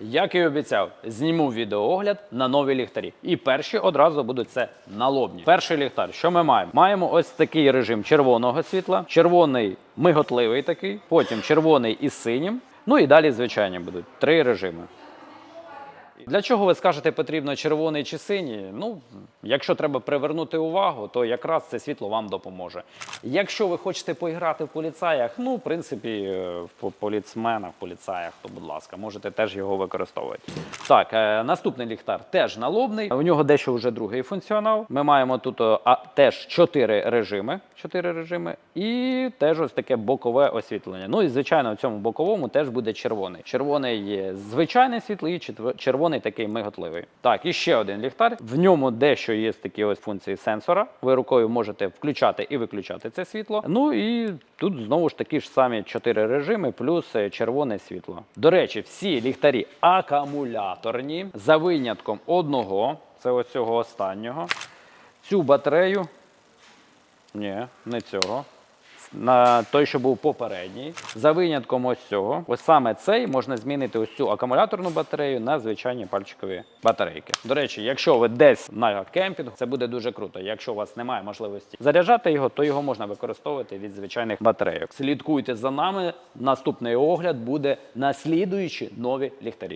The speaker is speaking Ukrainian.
Як і обіцяв, зніму відеоогляд на нові ліхтарі. І перші одразу будуть це налобні. Перший ліхтар, що ми маємо? Маємо ось такий режим червоного світла, червоний миготливий такий, потім червоний із синім. Ну і далі звичайні будуть три режими. Для чого ви скажете, потрібно червоний чи синій? Ну, якщо треба привернути увагу, то якраз це світло вам допоможе. Якщо ви хочете поіграти в поліцаях, ну, в принципі, е, в поліцменах, в поліцаях, то, будь ласка, можете теж його використовувати. Так, е, наступний ліхтар теж налобний. У нього дещо вже другий функціонал. Ми маємо тут е, а, теж чотири режими. Чотири режими, і теж ось таке бокове освітлення. Ну і звичайно, у цьому боковому теж буде червоний. Червоний є звичайне світло і червоний такий миготливий. Так, і ще один ліхтар. В ньому дещо є такі ось функції сенсора. Ви рукою можете включати і виключати це світло. Ну і тут знову ж такі ж самі чотири режими, плюс е, червоне світло. До речі, всі ліхтарі акумуляторні за винятком одного. Це ось цього останнього. Цю батарею ні, не цього. На той, що був попередній, за винятком ось цього. Ось саме цей можна змінити ось цю акумуляторну батарею на звичайні пальчикові батарейки. До речі, якщо ви десь на кемпінгу, це буде дуже круто. Якщо у вас немає можливості заряджати його, то його можна використовувати від звичайних батарейок. Слідкуйте за нами. Наступний огляд буде на слідуючі нові ліхтарі.